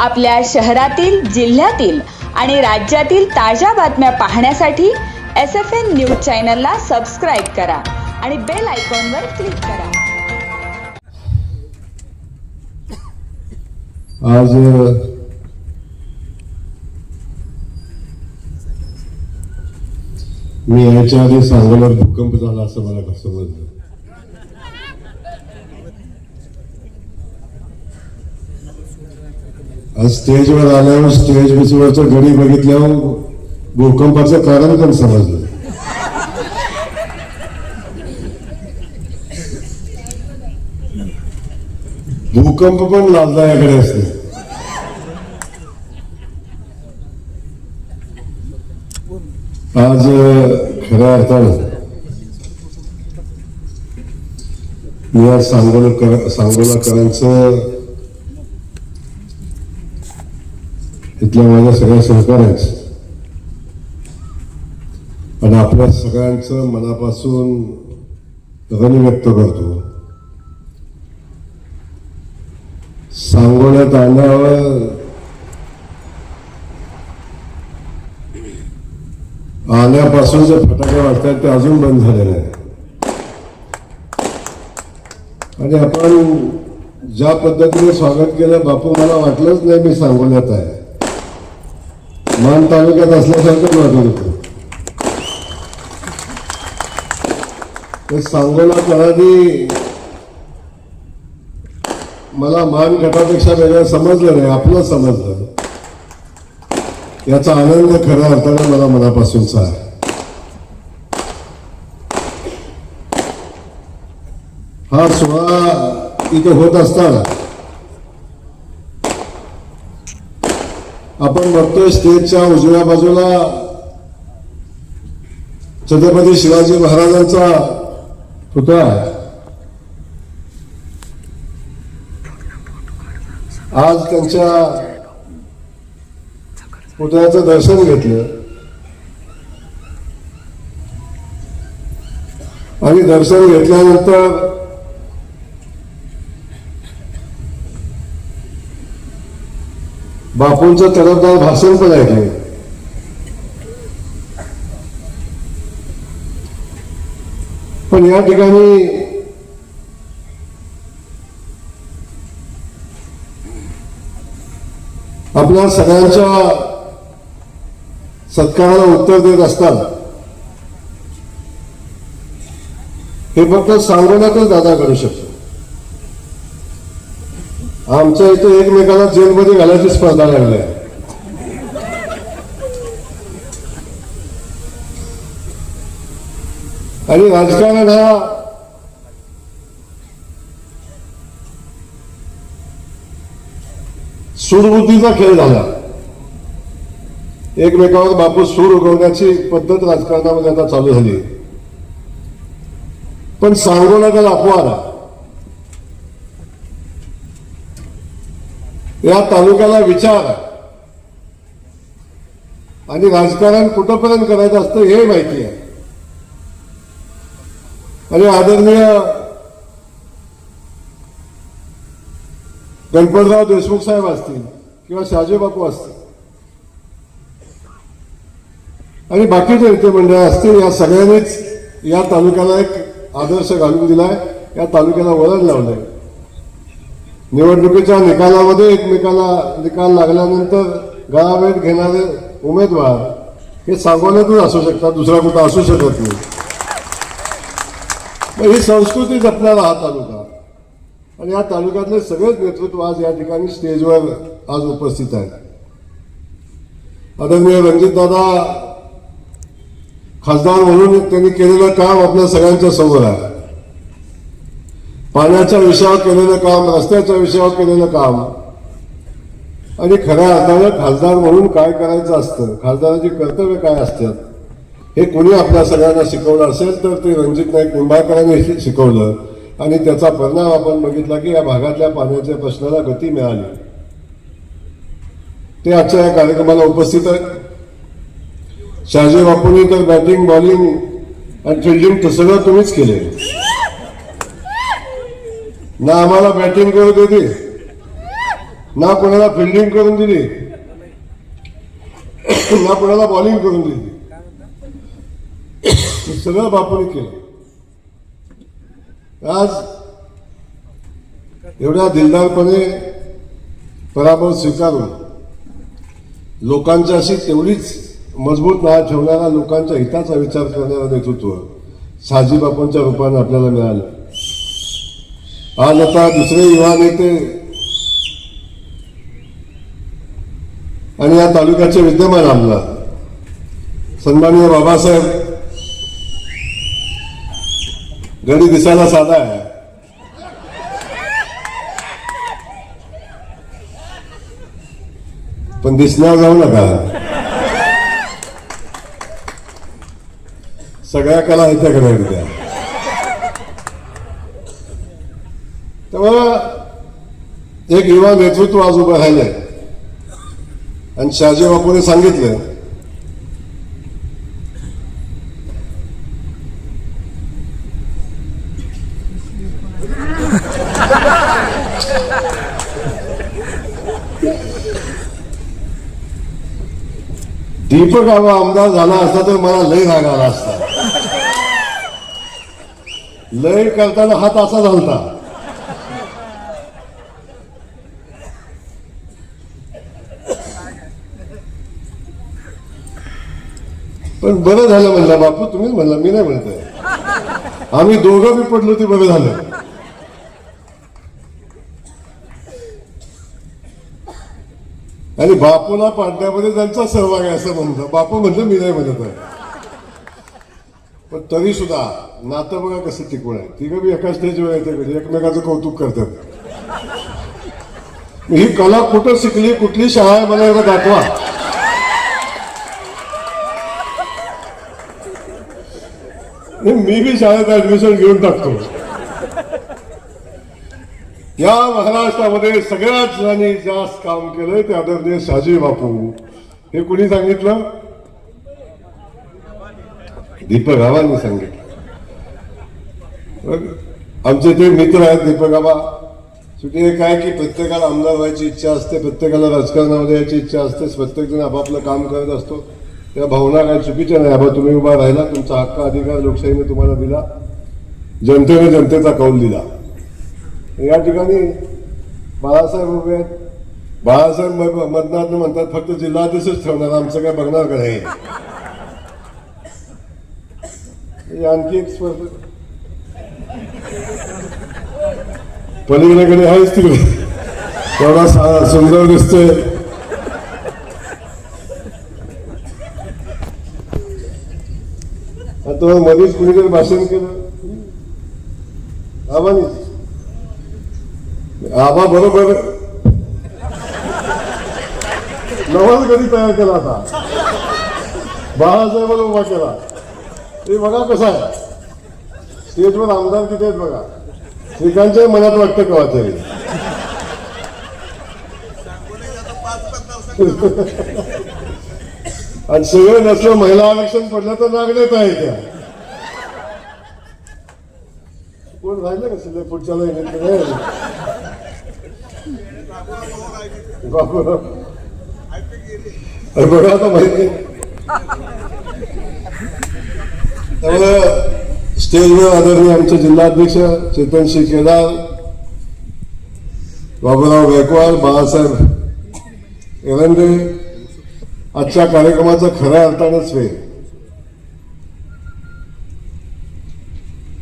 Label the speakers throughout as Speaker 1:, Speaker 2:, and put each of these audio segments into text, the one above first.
Speaker 1: आपल्या शहरातील जिल्ह्यातील आणि राज्यातील ताज्या बातम्या पाहण्यासाठी एस एफ एन न्यूज चॅनलला सबस्क्राईब करा आणि बेल आयकॉनवर क्लिक करा.
Speaker 2: आज मी याच्या आधी सांगोला भूकंप झाला असं मला समजलं आज स्टेजवर आल्यावर स्टेज बिचवरचं घरी बघितल्यावर भूकंपाचं कारण पण समजलं? भूकंप पण लाभदायाकडे असते. आज खऱ्या अर्थानं या सांगोलकर सांगोलाकरांचं इथल्या माझ्या सगळ्या सहकार्याच आणि आपल्या सगळ्यांचं मनापासून ऋण व्यक्त करतो सांगोल्यात आल्यावर आल्यापासून जे फटाके वाटतात ते अजून बंद झाले नाही आणि आपण ज्या पद्धतीने स्वागत केलं बापू मला वाटलंच नाही मी सांगोल्यात आहे. मान तालुक्यात असल्यासारखं वाटत होतं ते सांगोला कळाधी मला मान गटापेक्षा वेगळं समजलं नाही आपलं समजलं. याचा आनंद खऱ्या अर्थाने मला मनापासूनचा आहे. हा सोहळा इथे होत असताना आपण बघतोय स्टेजच्या उजव्या बाजूला छत्रपती शिवाजी महाराजांचा पुतळा आहे. आज त्यांच्या पुतळ्याचं दर्शन घेतलं. आणि दर्शन घेतल्यानंतर बापूंचं तरफदार भाषण पण ऐकले पण या ठिकाणी आपल्या सगळ्यांच्या सत्काराला उत्तर देत असतात हे फक्त सांगण्यातच दादा करू शकतो आमच्या इथे एकमेकाला जेलमध्ये घालायची स्पर्धा लागली. आहे आणि राजकारण हा सूडबुद्धीचा खेळ झाला. एकमेकावर बापू सूर उगवण्याची पद्धत राजकारणामध्ये आता चालू झाली. पण सांगोला त्याला अपवाद या तालुक्याला विचार. आणि राजकारण कुठंपर्यंत करायचं असतं हे माहिती आहे. आणि आदरणीय गणपतराव देशमुख साहेब असतील किंवा शहाजी बापू असतील. आणि बाकीचे नेते मंडळ असतील या सगळ्यांनीच या तालुक्याला एक आदर्श घालून दिलाय. या तालुक्याला वळण लावलंय. निवडणुकीच्या निकालामध्ये एकमेकाला निकाल लागल्यानंतर गळाभेट घेणारे उमेदवार हे सांगोल्यातच असू शकतात दुसरा कुठं असू शकत नाही. ही संस्कृती जपणारा हा तालुका. आणि या तालुक्यातले सगळेच नेतृत्व आज या ठिकाणी स्टेजवर आज उपस्थित आहेत. आदरणीय रणजितदादा खासदार म्हणून त्यांनी केलेलं काम आपल्या सगळ्यांच्या समोर आहे. पाण्याच्या विषयावर केलेलं काम रस्त्याच्या विषयावर केलेलं काम. आणि खऱ्या अर्थानं खासदार म्हणून काय करायचं असतं? खासदाराची कर्तव्य काय असतात? हे कोणी आपल्या सगळ्यांना शिकवलं असेल तर ते रणजित नाईक निंबाळकरांनी शिकवलं. आणि त्याचा परिणाम आपण बघितला की या भागातल्या पाण्याच्या प्रश्नाला गती मिळाली. ते आजच्या या कार्यक्रमाला उपस्थित आहेत. शाहजी बापूंनी तर बॅटिंग बॉलिंग आणि फिल्डिंग सगळं तुम्हीच केले. ना आम्हाला बॅटिंग करू देते ना कोणाला फिल्डिंग करून दिली. ना कोणाला बॉलिंग करून दिली. सगळं बापूने केलं. आज एवढ्या दिलदारपणे पराभव स्वीकारून लोकांच्याशी तेवढीच मजबूत नाळ ठेवणारा लोकांच्या हिताचा विचार करणारा नेतृत्व साजीबापूंच्या रूपाने आपल्याला मिळालं. आज आता दुसरे युवा नेते आणि या तालुक्याचे विद्यमान आमदार सन्माननीय बाबासाहेब गडी दिसायला साधा आहे. पण दिसण्यावर जाऊ नका. सगळ्या कला ह्याच्याकडे आहेत त्या तेव्हा एक युवा नेतृत्व आज उभं राहिलंय आणि शहाजी बापूने सांगितलं दीपक आबा आमदार झाला असता तर मला लय राग आला असता. लय करताना हात असा झालता. पण बरं झालं म्हणला बापू तुम्हीच म्हणला मी नाही म्हणत आहे. आम्ही दोघं बी पडलो ते बरं झालं. आणि बापूला पाडण्यामध्ये त्यांचा सहभाग आहे असं म्हणतो बापू म्हणलं मी नाही म्हणत आहे. पण तरी सुद्धा नातं बघा कसं टिकून आहे. तिघं बी एका स्टेजवर येते कधी एकमेकाचं कौतुक करतात. ही कला कुठं शिकली कुठली शाळा आहे मला एकदा दाखवा. मी बी शाळेत ऍडमिशन घेऊन टाकतो. या महाराष्ट्रामध्ये सगळ्याच जणांनी जास्त काम केलंय ते आदरणीय शाजी बापू. हे कुणी सांगितलं? दीपक आबांनी सांगितलं. आमचे ते मित्र आहेत दीपक आबा सुटी हे काय की प्रत्येकाला आमदार व्हायची इच्छा असते प्रत्येकाला राजकारणामध्ये यायची इच्छा असते प्रत्येक जण आपापलं काम करत असतो. त्या भावना काय चुकीच्या नाही. आबा तुम्ही उभा राहिला तुमचा हक्क अधिकार लोकशाहीने तुम्हाला दिला. जनतेने जनतेचा कौल दिला. या ठिकाणी बाळासाहेब उभे आहेत. बाळासाहेब मतदार म्हणतात फक्त जिल्हाध्यक्षच ठेवणार आमचं काय बघणार का नाही? आणखी एक स्पर्धा पलीकडेकडे आहेच तिकडे. तेवढा सा- सुंदर दिसतोय. तर मध्येच कुणीतरी भाषण केलं. आबानी. आबा बरोबर नवाज कधी तयार केला आता? बाळासाहेबांना उभा केला. ते बघा कसा आहे. स्टेजवर आमदार किती आहेत बघा. श्रीकांतच्या मनात वाटतं कवा तरी आणि सगळं नसलं महिला आरक्षण पडलं तर नागण्यात आहे त्या. कोण राहिलं का शिल्लक पुढच्या लाईनीत नाही बघा आता माहिती. त्यामुळे स्टेजवर आदरणीय आमचे जिल्हाध्यक्ष चेतनशी केदार बाबूराव गायकवाड बाळासाहेब एरंडे आजच्या कार्यक्रमाचा खऱ्या अर्थानं वेळ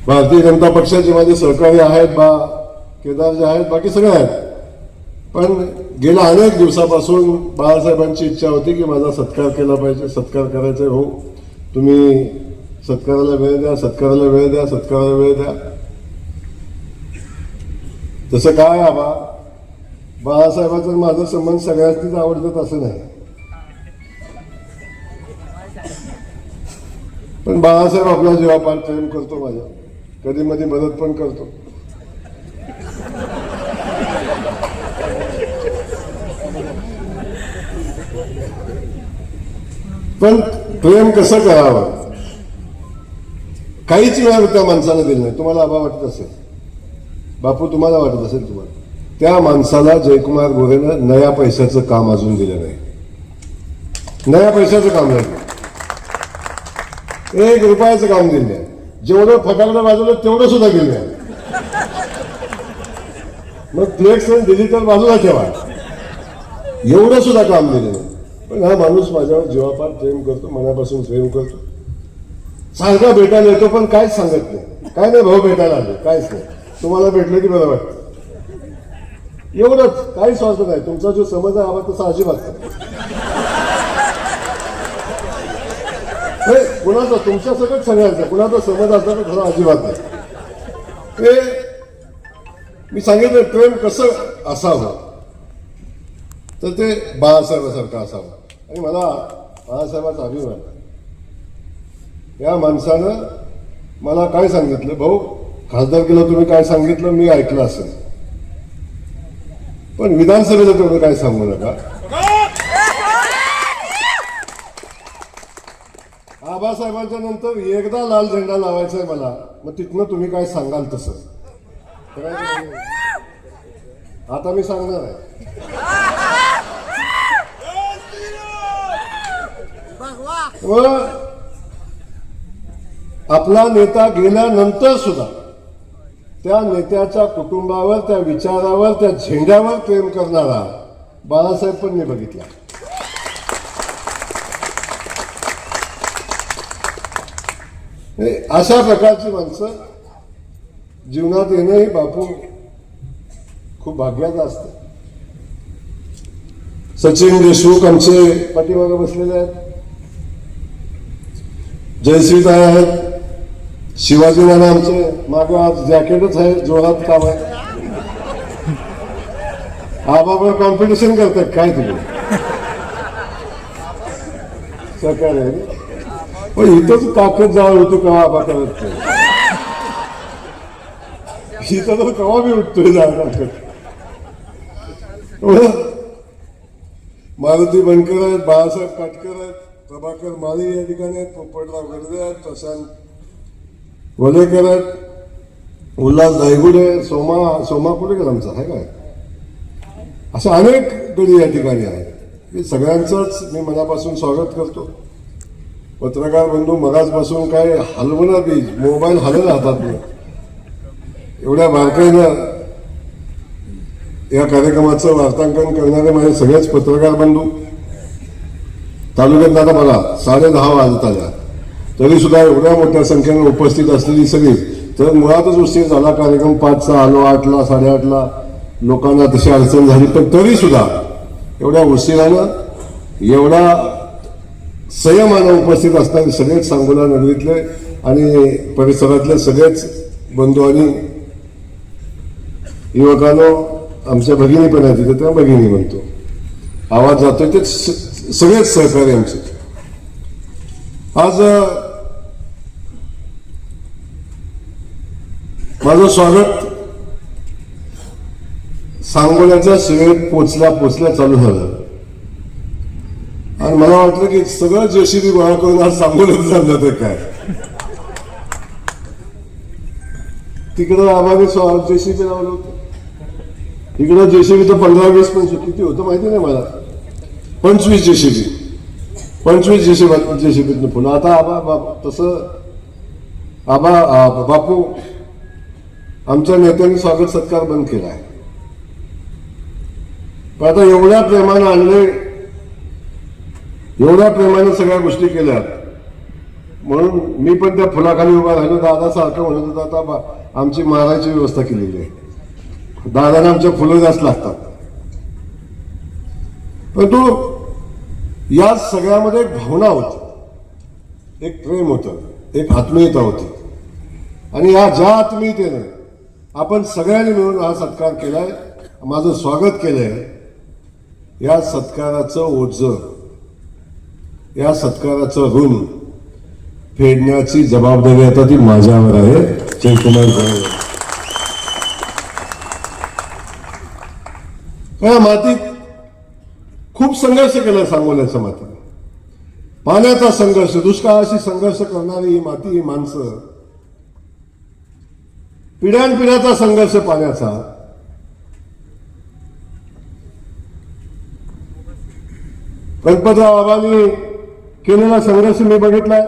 Speaker 2: भारतीय जनता पक्षाचे माझे सहकारी आहेत बा केदार जे आहेत बाकी सगळे आहेत. पण गेल्या अनेक दिवसापासून बाळासाहेबांची इच्छा होती की माझा सत्कार केला पाहिजे सत्कार करायचा हो तुम्ही सत्काराला वेळ द्या सत्काराला वेळ द्या सत्काराला वेळ द्या. तसं काय आबा बाळासाहेबाचा माझा संबंध सगळ्यांनीच आवडतात असं नाही. पण बाळासाहेब आपला जीवापार प्रेम करतो माझ्या. कधी मधी मदत पण करतो. पण प्रेम कसं करावं? काहीच वेळा त्या माणसाला दिलं नाही. तुम्हाला आबा वाटत असेल? बापू तुम्हाला वाटत असेल तुम्हाला? त्या माणसाला जयकुमार गोरेनं नया पैशाचं काम अजून दिलं नाही. नया पैशाचं काम नाही. एक रुपयाचं काम दिलं जेवढं फटाकडं वाजवलं तेवढं सुद्धा गेलं मग फ्लेक्स आणि डिजिटल बाजूला ठेवा. एवढं सुद्धा काम दिलं पण हा माणूस माझ्यावर जीवापार प्रेम करतो मनापासून प्रेम करतो. सारखा भेटायला येतो पण काहीच सांगत नाही. काय नाही भाऊ भेटायला आले काहीच नाही. तुम्हाला भेटलं की बरं वाटतं. एवढंच काहीच वाटत नाही. तुमचा जो समज आहे आवाज तसा अजिबात नाही. नाही, कुणाचा? तुमच्या सगळं सांगायचं कुणाचा समज असला तर खरं अजिबात नाही. ते मी सांगितलं प्रेम कसं असावं? तर ते बाळासाहेबासारखं असावं. आणि मला बाळासाहेबाचा अभिमान आहे. या माणसानं मला काय सांगितलं? भाऊ खासदार केलं तुम्ही काय सांगितलं? मी ऐकलं असेल. पण विधानसभेला तेवढं काय सांगू नका? बाबासाहेबांच्या नंतर एकदा लाल झेंडा लावायचा आहे मला. मग तिथनं तुम्ही काय सांगाल तसं? आता मी सांगणार आहे. व आपला नेता गेल्यानंतर सुद्धा त्या नेत्याच्या कुटुंबावर त्या विचारावर त्या झेंड्यावर प्रेम करणारा बाळासाहेब पण मी बघितला. अशा प्रकारची माणसं जीवनात येणं ही बापू खूप भाग्याचं असतं. सचिन देशमुख आमचे पाठीमागे बसलेले आहेत. जयश्रीताई आहेत. शिवाजी नाना आमचे मागे आज जॅकेटच आहे जोरात काम आहे. आबाबरोबर कॉम्पिटिशन करतात काय तुम्ही? सरकार आहे पण इथंच ताकद जाळ होतो का आबा करत इथं तर कवा मी उठतोय जाळ ताकद मारुती बनकर आहेत बाळासाहेब काटकर आहेत प्रभाकर माळी या ठिकाणी आहेत पोपटराव गर्दे आहेत प्रशांत वलेकर आहेत उल्हास दायगुडे सोमा सोमा कुठे गेला आमचा आहे काय असे अनेक गडी या ठिकाणी आहेत हे सगळ्यांचंच मी मनापासून स्वागत करतो पत्रकार बंधू मगाचपासून काय हलवणार बी मोबाईल हलत राहतात मी एवढ्या बारकाईनं या कार्यक्रमाचं वार्तांकन करणारे माझे सगळेच पत्रकार बंधू. तालुक्यात आता मला साडे दहा वाजत आल्या. तरी सुद्धा एवढ्या मोठ्या संख्येने उपस्थित असलेली सगळी तर मुळातच उशीर झाला कार्यक्रम पाचचा आलो आठला साडेआठला लोकांना तशी अडचण झाली पण तरी सुद्धा एवढ्या उशिरानं एवढा संयमानं उपस्थित असणारे सगळेच सांगोला नगरीतले आणि परिसरातले सगळेच बंधू आणि युवकांनो आमच्या भगिनी पण आहेत तिथे त्या भगिनी म्हणतो. आवाज जातोय ते सगळेच सहकारी आमचे. आज माझं स्वागत सांगोल्याच्या सेवेत पोचल्या पोचल्या चालू झालं. आणि मला वाटलं की सगळं जेसीबी गोळा करून आज सांगूनच झालं तर काय. तिकडं आम्हाला जेसीबी लावलं होतं. इकडं जेसीबी तर पंधरा वीस पंचवीस किती होतं माहिती नाही मला. पंचवीस जेसीबी पंचवीस जेसीबी जेसीबीतनं पुन्हा आता आबा बाप तसं आबा बापू आमच्या नेत्यांनी स्वागत सत्कार बंद केला आहे. पण आता एवढ्या प्रेमानं आणले एवढ्या प्रेमाने सगळ्या गोष्टी केल्या म्हणून मी पण त्या फुलाखाली उभा राहिलो. दादा सारखं म्हणत होता आता बा- आमची मारायची व्यवस्था केलेली आहे. दादाने आमच्या फुलं जास्त लागतात. परंतु या सगळ्यामध्ये एक भावना होती. एक प्रेम होतं. एक आत्मीयता होती. आणि या ज्या आत्मीयतेनं आपण सगळ्यांनी मिळून हा सत्कार केलाय माझं स्वागत केलंय या सत्काराचं ओझं या सत्काराचं ऋण फेडण्याची जबाबदारी आता ती माझ्यावर आहे. जयकुमार मातीत खूप संघर्ष केला सांगोल्याच्या मात्र पाण्याचा संघर्ष दुष्काळाशी संघर्ष करणारी ही माती ही माणसं पिढ्यानपिढ्याचा संघर्ष पाण्याचा. गणपतराव बाबांनी केलेला संघर्ष मी बघितलाय.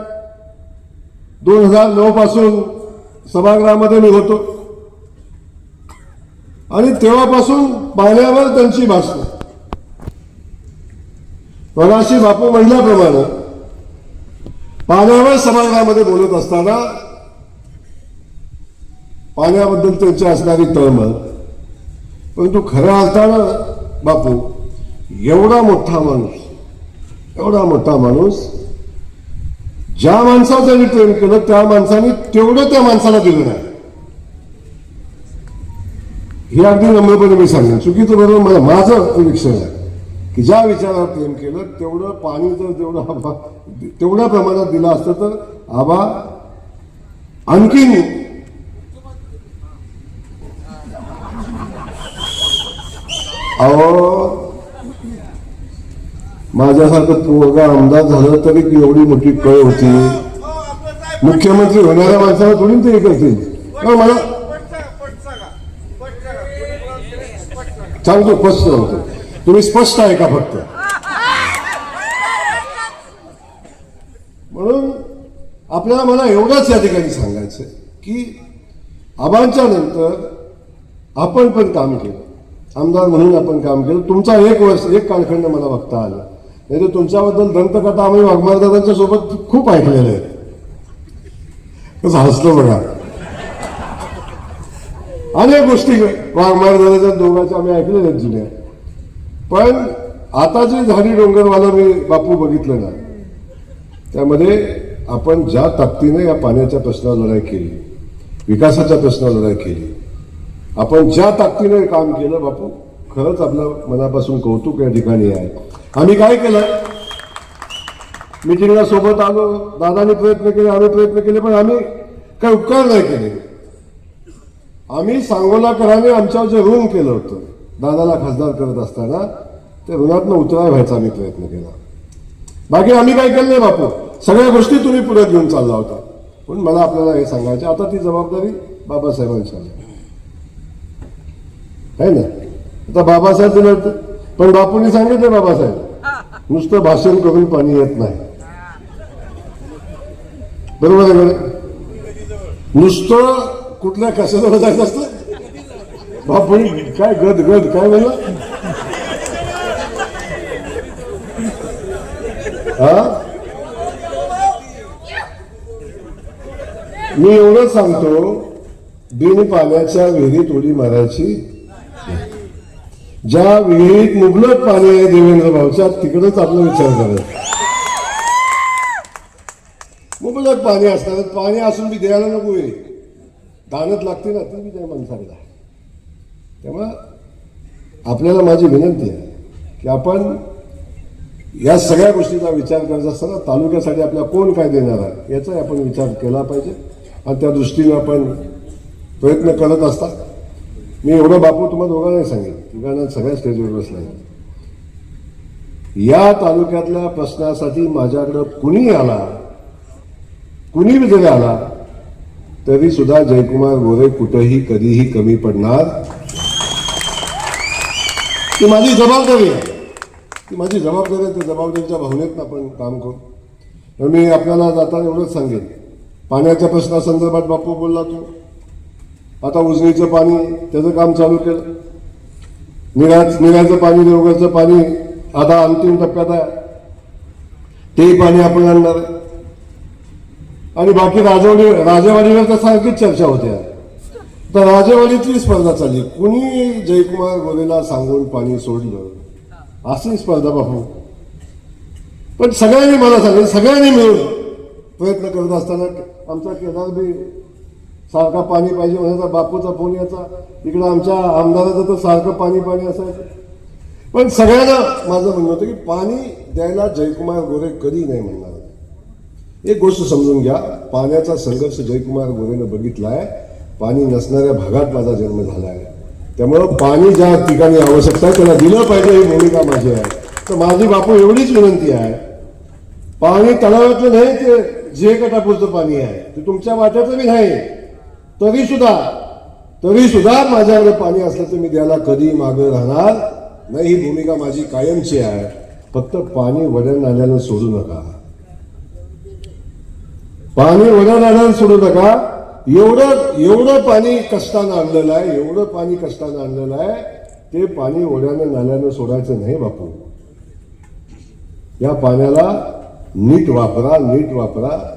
Speaker 2: दोन हजार नऊ पासून सभागृहामध्ये मी होतो. आणि तेव्हापासून पाण्यावर त्यांची भाषण. मगाशी बापू महिलाप्रमाणे पाण्यावर सभागृहामध्ये बोलत असताना पाण्याबद्दल त्यांची असणारी तळमळ. परंतु खऱ्या अर्थानं बापू एवढा मोठा माणूस एवढा मोठा माणूस ज्या माणसावर त्यांनी प्रेम केलं त्या माणसाने तेवढं त्या माणसाला दिलं नाही. हे अगदी नम्रपणे मी सांगेन. चुकीचं बरोबर मला माझं निरीक्षण आहे की ज्या विचारावर प्रेम केलं तेवढं पाणी जर तेवढं आबा तेवढ्या प्रमाणात दिलं असतं तर आबा आणखीन अहो माझ्यासारखं पोरगा आमदार झालं तरी एक एवढी मोठी कळ होती. मुख्यमंत्री होणाऱ्या माणसाला थोडी ते हे करतील. मला सांगतो स्पष्ट सांगतो तुम्ही स्पष्ट आहे का फक्त? म्हणून आपल्याला मला एवढंच या ठिकाणी सांगायचं की आबांच्या नंतर आपण पण काम केलं. आमदार म्हणून आपण काम केलं. तुमचा एक वर्ष एक कालखंड मला बघता आला. नाही तर तुमच्याबद्दल दंतकथा आम्ही वाघमारदादांच्या सोबत खूप ऐकलेल्या आहेत. कसं हसलो बघा. अनेक गोष्टी वाघमारदादाच्या दोघांच्या आम्ही ऐकलेल्या आहेत जुन्या. पण आता जे झाडी डोंगरवाला मी बापू बघितलं ना त्यामध्ये आपण ज्या ताकदीने या पाण्याच्या प्रश्नावर लढाई केली विकासाच्या प्रश्नावर लढाई केली आपण ज्या ताकदीने काम केलं बापू खरंच आपलं मनापासून कौतुक या ठिकाणी आहे. आम्ही काय केलं? मिटिंगला सोबत आलो दादानी प्रयत्न केले आम्ही प्रयत्न केले पण आम्ही काही उपकार नाही केले. आम्ही सांगोलाकराने आमच्यावर जे ऋण केलं होतं दादाला खासदार करत असताना ते ऋणातनं उतरा व्हायचा आम्ही प्रयत्न केला. बाकी आम्ही काय केलं नाही बापू? सगळ्या गोष्टी तुम्ही पुढे घेऊन चालला होता. पण मला आपल्याला हे सांगायचं आता ती जबाबदारी बाबासाहेबांची आहे. ना? आता बाबासाहेब दिलं पण बापूंनी सांगितलं बाबासाहेब नुसतं भाषण करून पाणी येत नाही. बरोबर आहे नुसतं कुठल्या कशाजवळ जायचं असतं? बापूंनी काय गद गद काय म्हणलं हा? मी एवढंच सांगतो बिन पाण्याच्या विहिरीत उडी मारायची ज्या विहिरीत मुबलक पाणी आहे देवेंद्र भाऊच्या तिकडंच आपला विचार करायचा मुबलक पाणी असणार पाणी असून बी द्यायला नको विहिरी. दानत लागते ना ती बी त्या माणसाला. तेव्हा आपल्याला माझी विनंती आहे की आपण या सगळ्या गोष्टीचा विचार करायचा असताना तालुक्यासाठी आपल्याला कोण काय देणार आहे याचा आपण विचार केला पाहिजे. आणि त्या दृष्टीने आपण प्रयत्न करत असता. मी एवढं बापू तुम्हाला दोघांनाही सांगेन. तिघांना सगळ्या स्टेजवर बसलाय. या तालुक्यातल्या प्रश्नासाठी माझ्याकडं कुणी आला कुणी बी जरी आला तरी सुद्धा जयकुमार गोरे कुठेही कधीही कमी पडणार ती माझी जबाबदारी आहे. ती माझी जबाबदारी आहे त्या जबाबदारीच्या भावनेत आपण काम करू. मी आपल्याला जाताना एवढंच सांगेन. पाण्याच्या प्रश्नासंदर्भात बापू बोलला तू. आता उजनीचं पाणी त्याचं काम चालू केलं. निराज निराचं पाणी निरोगाचं पाणी आता अंतिम टप्प्यात आहे. ते पाणी आपण आणणार आहे. आणि बाकी राजवाडी राजेवाडीवर तर सारखीच चर्चा होते. तर राजेवाडीतली स्पर्धा चालली. कुणी जयकुमार गोरेला सांगून पाणी सोडलं? अशी स्पर्धा पाहू. पण सगळ्यांनी मला सांगितलं सगळ्यांनी मिळून प्रयत्न करत असताना आमचा केदार बी सारखा पाणी पाहिजे म्हणायचा बापूचा फोन यायचा. इकडं आमच्या आमदाराचं तर सारखं पाणी पाणी असायचं. पण सगळ्यांना माझं म्हणणं होतं की पाणी द्यायला जयकुमार गोरे कधी नाही म्हणणार. एक गोष्ट समजून घ्या पाण्याचा संघर्ष जयकुमार गोरेनं बघितलाय. पाणी नसणाऱ्या भागात माझा जन्म झाला आहे त्यामुळं पाणी ज्या ठिकाणी आवश्यकता आहे त्याला दिलं पाहिजे ही भूमिका माझी आहे. तर माझी बापू एवढीच विनंती आहे. पाणी तलावातलं नाही ते जे गटापूरचं पाणी आहे. ते तुमच्या वाट्याचं बी नाही. तरी सुद्धा तरी सुद्धा माझ्याकडे पाणी असलं तर मी द्यायला कधी मागं राहणार नाही. ही भूमिका माझी कायमची आहे. फक्त पाणी वड्या नाल्यानं सोडू नका. पाणी वड्या नाल्यानं सोडू नका. एवढं एवढं पाणी कष्टानं आणलेलं आहे एवढं पाणी कष्टानं आणलेलं आहे ते पाणी ओढ्यानं नाल्यानं सोडायचं नाही बापू. या पाण्याला नीट वापरा नीट वापरा.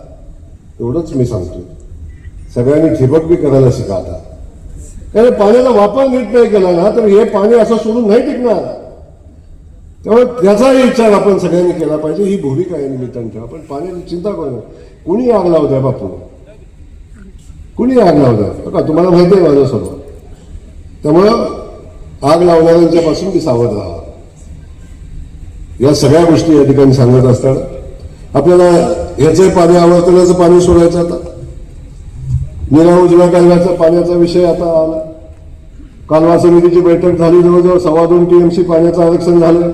Speaker 2: एवढंच मी सांगतो. सगळ्यांनी ठिबक बी करायला शिका आता कारण पाण्याचा वापर नीट नाही केला ना तर हे पाणी असं सोडून नाही टिकणार. त्यामुळे त्याचाही विचार आपण सगळ्यांनी केला पाहिजे. ही भूमिका आहे निमित्तानं ठेवा पण पाण्याची चिंता करू कुणी आग लावत बापू? कुणी आग लावत हो का? तुम्हाला माहिती आहे माझं सर्व त्यामुळं आग लावणाऱ्यांच्या पासून ती सावध राहा या सगळ्या गोष्टी या ठिकाणी सांगत असतात आपल्याला याचं पाणी आवर्तनाचं पाणी सोडायचं आता. निरा उजव्या कालव्याचा पाण्याचा विषय आता आला. कालवा समितीची बैठक झाली जवळजवळ सव्वा दोन टीएमसी पाण्याचं आरक्षण झालं.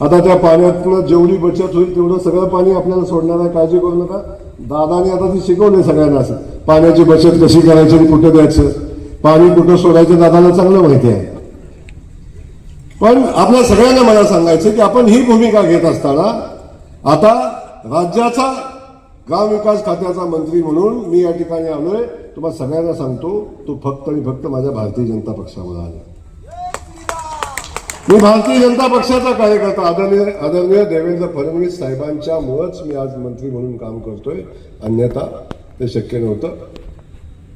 Speaker 2: आता त्या पाण्यातनं जेवढी बचत होईल तेवढं सगळं पाणी आपल्याला सोडणार आहे काळजी करू नका. दादाने आता ती शिकवले सगळ्यांना असं. पाण्याची बचत कशी करायची आणि कुठं द्यायचं? पाणी कुठं सोडायचं दादाला चांगलं माहिती आहे. पण आपल्या सगळ्यांना मला सांगायचं की आपण ही भूमिका घेत असताना आता राज्याचा ग्रामविकास खात्याचा मंत्री म्हणून मी या ठिकाणी आलोय. तुम्हाला सगळ्यांना सांगतो तो फक्त आणि फक्त माझ्या भारतीय जनता पक्षावर आला. मी भारतीय जनता पक्षाचा कार्यकर्ता आदरणीय आदरणीय देवेंद्र फडणवीस साहेबांच्या मुळेच मी आज मंत्री म्हणून काम करतोय. अन्यथा ते शक्य नव्हतं.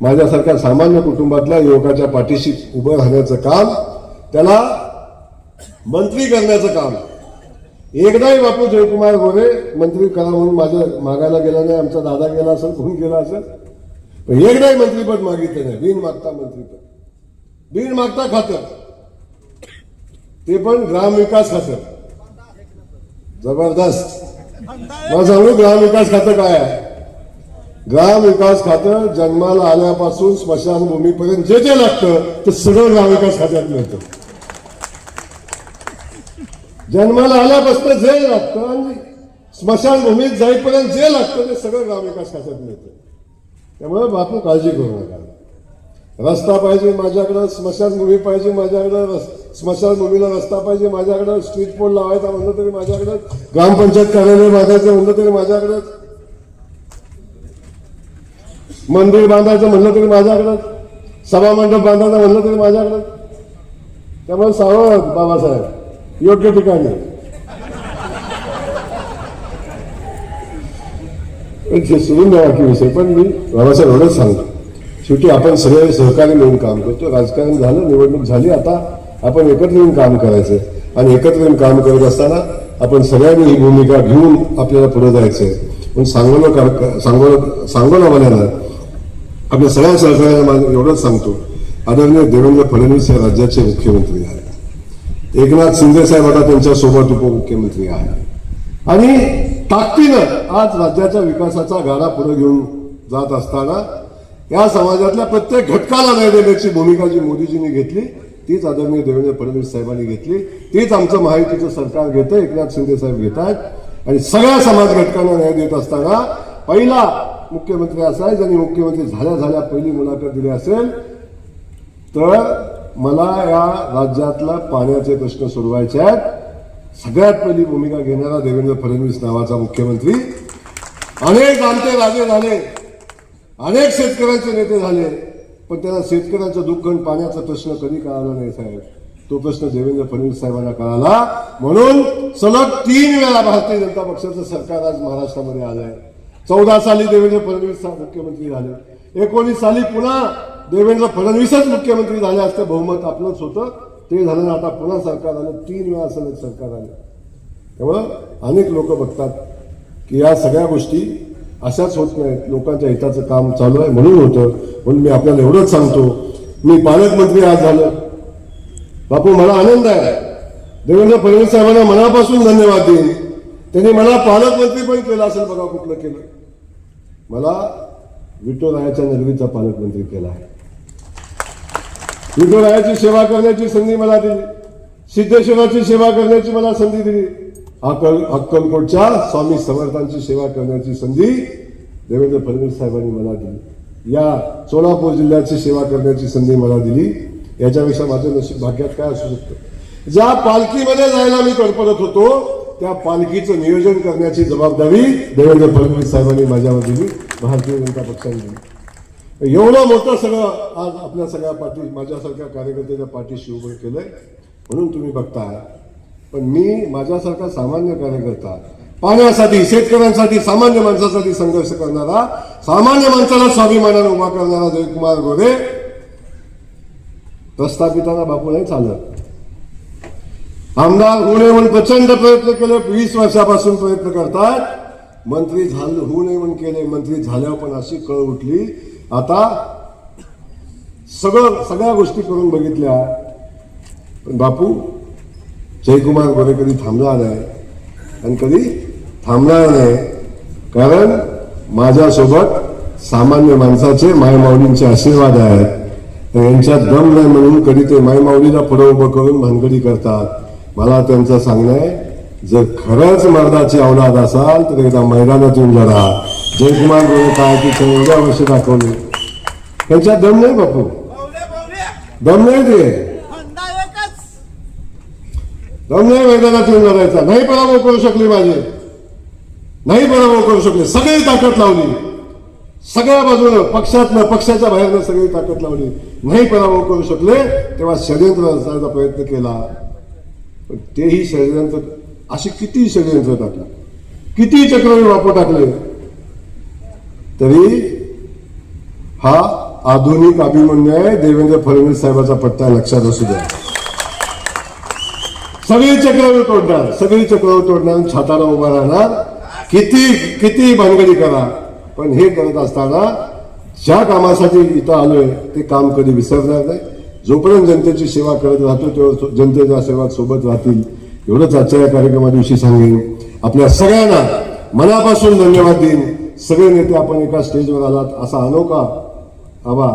Speaker 2: माझ्यासारख्या सामान्य कुटुंबातल्या युवकाच्या पाठीशी उभं राहण्याचं काम त्याला मंत्री करण्याचं काम एकदाही बापू जयकुमार गोरे मंत्री करा म्हणून माझं मागायला गेला नाही आमचा दादा गेला असेल कोण गेला असेल? पण एकदाही मंत्रीपद मागितलं नाही बिन मागता मंत्रीपद. बिन मागता खातं ते पण ग्रामविकास खातं जबरदस्त. मला सांगू ग्रामविकास खातं काय आहे? ग्रामविकास खातं जन्माला आल्यापासून स्मशानभूमीपर्यंत जे जे लागतं ते सगळं ग्रामविकास खात्यात मिळतं. जन्माला आल्यापासून जे लागतं आणि स्मशानभूमीत जाईपर्यंत जे लागतं ते सगळं ग्रामविकास खात्यात मिळतं. त्यामुळे बापू काळजी करू नका. रस्ता पाहिजे माझ्याकडं स्मशानभूमी पाहिजे माझ्याकडं रस- स्मशानभूमीला रस्ता पाहिजे माझ्याकडं स्ट्रीट पोल लावायचा म्हणलं तरी माझ्याकडं ग्रामपंचायत कार्यालय बांधायचं म्हणलं तरी माझ्याकडं मंदिर बांधायचं म्हणलं तरी माझ्याकडं सभामंडप बांधायचं म्हणलं तरी माझ्याकडं. त्यामुळे सावध बाबासाहेब. योग्य ठिकाणी. पण सोडून विषय पण मी बाबासाहेब एवढंच सांगतो. शेवटी आपण सगळे सहकारी मिळून काम करतो राजकारण झालं निवडणूक झाली आता आपण एकत्र येऊन काम करायचं आणि एकत्र येऊन काम करत असताना आपण सगळ्यांनी ही भूमिका घेऊन आपल्याला पुढे जायचंय. पण सांगोला कर- सांगोला सांगोला म्हणायला आपल्या सगळ्या सहकार्याला एवढंच सांगतो. आदरणीय देवेंद्र फडणवीस हे राज्याचे मुख्यमंत्री आहेत. एकनाथ शिंदे साहेब आता त्यांच्यासोबत उपमुख्यमंत्री आहेत. आणि ताकदीनं आज राज्याच्या विकासाचा गाडा पुढे घेऊन जात असताना या समाजातल्या प्रत्येक घटकाला न्याय देण्याची भूमिका जी मोदीजींनी घेतली तीच आदरणीय देवेंद्र फडणवीस साहेबांनी घेतली तीच आमचं महायुतीचं सरकार घेतं एकनाथ शिंदे साहेब घेत आहेत आणि सगळ्या समाज घटकांना न्याय देत असताना पहिला मुख्यमंत्री असा आहे ज्यांनी मुख्यमंत्री झाल्या झाल्या पहिली मुलाखत दिली असेल तर मला या राज्यातला पाण्याचे प्रश्न सोडवायचे आहेत. सगळ्यात पहिली भूमिका घेणारा देवेंद्र फडणवीस नावाचा मुख्यमंत्री. अनेक आमचे राजे झाले. अनेक शेतकऱ्यांचे नेते झाले. पण त्याला शेतकऱ्यांचं दुःख आणि पाण्याचा प्रश्न कधी कळाला नाही साहेब? तो प्रश्न देवेंद्र फडणवीस साहेबांना कळाला. म्हणून सलग तीन वेळा भारतीय जनता पक्षाचं सरकार आज महाराष्ट्रामध्ये आलंय. चौदा साली देवेंद्र फडणवीस मुख्यमंत्री झाले. एकोणीस साली पुन्हा देवेंद्र फडणवीसच मुख्यमंत्री झाले असतं बहुमत आपलंच होतं. ते झालं आता पुन्हा सरकार आलं तीन वेळा सलग सरकार आलं. त्यामुळं अनेक लोक बघतात की या सगळ्या गोष्टी अशाच होत नाहीत. लोकांच्या हिताचं काम चालू आहे म्हणून होतं. म्हणून मी आपल्याला एवढंच सांगतो मी पालकमंत्री आज झालं. बापू मला आनंद आहे. देवेंद्र फडणवीस साहेबांना मनापासून धन्यवाद देईन. त्यांनी मला पालकमंत्री पण केलं असेल बघा कुठलं केलं. मला विठोरायाच्या नगरीचा पालकमंत्री केला आहे. विठोरायाची सेवा करण्याची संधी मला दिली. सिद्धेश्वराची सेवा करण्याची मला संधी दिली. अक्कल अक्कलकोटच्या स्वामी समर्थांची सेवा करण्याची संधी देवेंद्र फडणवीस साहेबांनी मला दिली. या सोलापूर जिल्ह्याची सेवा करण्याची संधी मला दिली. याच्यापेक्षा माझं नशीब भाग्यात काय असू शकतं? ज्या पालखीमध्ये जायला मी तडपडत होतो त्या पालखीचं नियोजन करण्याची जबाबदारी देवेंद्र फडणवीस साहेबांनी माझ्यावर दिली. भारतीय जनता पक्षाने दिली. एवढं मोठं सगळं आज आपल्या सगळ्या पाठी माझ्यासारख्या कार्यकर्त्याच्या पाठीशी उभं केलंय म्हणून तुम्ही बघताय. पण मी माझ्यासारखा सामान्य कार्यकर्ता पाण्यासाठी शेतकऱ्यांसाठी सामान्य माणसासाठी संघर्ष करणारा सामान्य माणसाला स्वाभिमानाने उभा करणारा जयकुमार गोरे प्रस्थापिताना बापू नाही चालत. आमदार होऊ नये म्हणून प्रचंड प्रयत्न केले वीस वर्षापासून प्रयत्न करतात मंत्री झालं होऊ नये म्हणून केले मंत्री झाल्यावर पण अशी कळ उठली आता सगळं सगळ्या गोष्टी करून बघितल्या. पण बापू जयकुमार गोरे कधी थांबला नाही आणि कधी थांबणार नाही. कारण माझ्यासोबत सामान्य माणसाचे मायमाऊलींचे आशीर्वाद आहेत. तर यांच्यात दम नाही म्हणून कधी ते मायमाऊलीला पुढं उभं करून भानगडी करतात. मला त्यांचं सांगणं आहे जर खरंच मर्दाची अवलाद असाल तर एकदा मैदानात येऊन जरा जयकुमार गोरे काय की ते दाखवले त्यांच्यात दम नाही बापू. दम नाही ते. दम नाही मैदानात येऊन लढायचा नाही पराभव करू शकले माझे. नाही पराभव करू शकले. सगळी ताकद लावली. सगळ्या बाजूनं पक्षातनं पक्षाच्या बाहेरनं सगळी ताकद लावली. नाही पराभव करू शकले तेव्हा षडयंत्र रचायचा प्रयत्न केला. पण तेही षडयंत्र अशी किती षडयंत्र टाकलं? किती चक्रवी वापर टाकले? तरी हा आधुनिक अभिमन्यू आहे. देवेंद्र फडणवीस साहेबाचा पट्टा लक्षात असू द्या. सगळी चक्रवर तोडणार. सगळी चक्रावर तोडणार छाताला उभा राहणार. किती किती भानगडी करा. पण हे करत असताना ज्या कामासाठी इथं आलोय ते काम कधी विसरणार नाही. जोपर्यंत जनतेची सेवा करत राहतो तेव्हा जनतेच्या सेवा सोबत राहतील. एवढंच आजच्या या कार्यक्रमाविषयी सांगेन. आपल्या सगळ्यांना मनापासून धन्यवाद देईन. सगळे नेते आपण एका स्टेजवर आलात असा अनोखा आबा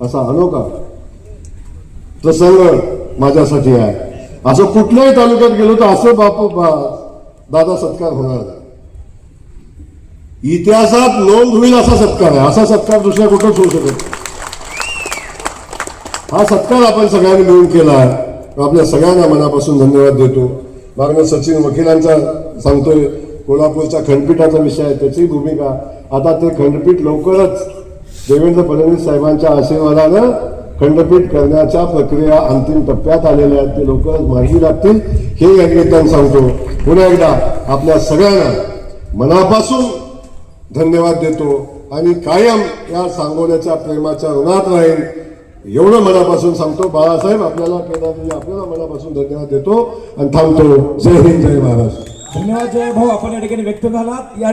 Speaker 2: असा अनोखा प्रसंग माझ्यासाठी आहे. असं कुठल्याही तालुक्यात गेलो तर असं बापू बा- दादा सत्कार होणार इतिहासात नोंद होईल असा सत्कार आहे. असा सत्कार दुसऱ्या कुठंच होऊ शकत हा सत्कार आपण सगळ्यांनी मिळून केला आहे. आपल्या सगळ्यांना मनापासून धन्यवाद देतो. मागणं सचिन वकिलांचा सांगतोय कोल्हापूरच्या खंडपीठाचा विषय आहे त्याची भूमिका. आता ते खंडपीठ लवकरच देवेंद्र फडणवीस साहेबांच्या आशीर्वादानं खंडपीठ करण्याच्या प्रक्रिया अंतिम टप्प्यात आलेल्या आहेत. ते लवकरच मार्गी लागतील. हे या निमित्तानं सांगतो. पुन्हा एकदा आपल्या सगळ्यांना मनापासून धन्यवाद देतो. आणि कायम या सांगोल्याच्या प्रेमाच्या ऋणात राहील एवढं मनापासून सांगतो. बाळासाहेब आपल्याला आपल्याला मनापासून धन्यवाद देतो. आणि थांबतो. जय हिंद जय महाराष्ट्र.
Speaker 3: धन्यवाद जय भाऊ आपण या ठिकाणी व्यक्त झालात. या